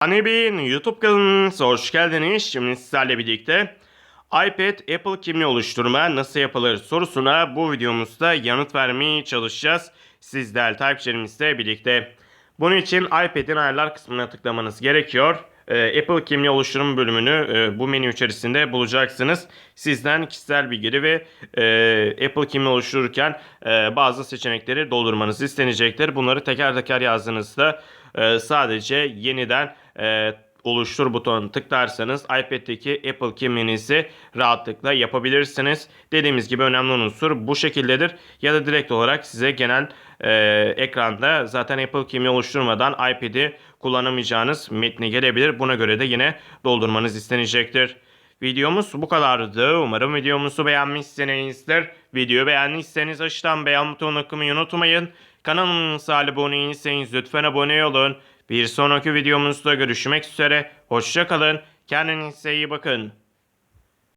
Anibin YouTube kanalınıza hoş geldiniz. Şimdi sizlerle birlikte iPad Apple kimliği oluşturma nasıl yapılır sorusuna bu videomuzda yanıt vermeye çalışacağız. Siz değerli takipçilerimizle birlikte. Bunun için iPad'in ayarlar kısmına tıklamanız gerekiyor. Ee, Apple kimliği oluşturma bölümünü e, bu menü içerisinde bulacaksınız. Sizden kişisel bilgileri ve e, Apple kimliği oluştururken e, bazı seçenekleri doldurmanız istenecektir. Bunları teker teker yazdığınızda e, sadece yeniden e, oluştur butonuna tıklarsanız iPad'deki Apple kimliğinizi rahatlıkla yapabilirsiniz. Dediğimiz gibi önemli unsur bu şekildedir. Ya da direkt olarak size genel e, ekranda zaten Apple kimliği oluşturmadan iPad'i kullanamayacağınız metni gelebilir. Buna göre de yine doldurmanız istenecektir. Videomuz bu kadardı. Umarım videomuzu beğenmişsinizdir. Videoyu beğendiyseniz aşağıdan beğen butonuna tıklamayı unutmayın. Kanalımıza abone değilseniz lütfen abone olun. Bir sonraki videomuzda görüşmek üzere. Hoşçakalın. Kendinize iyi bakın.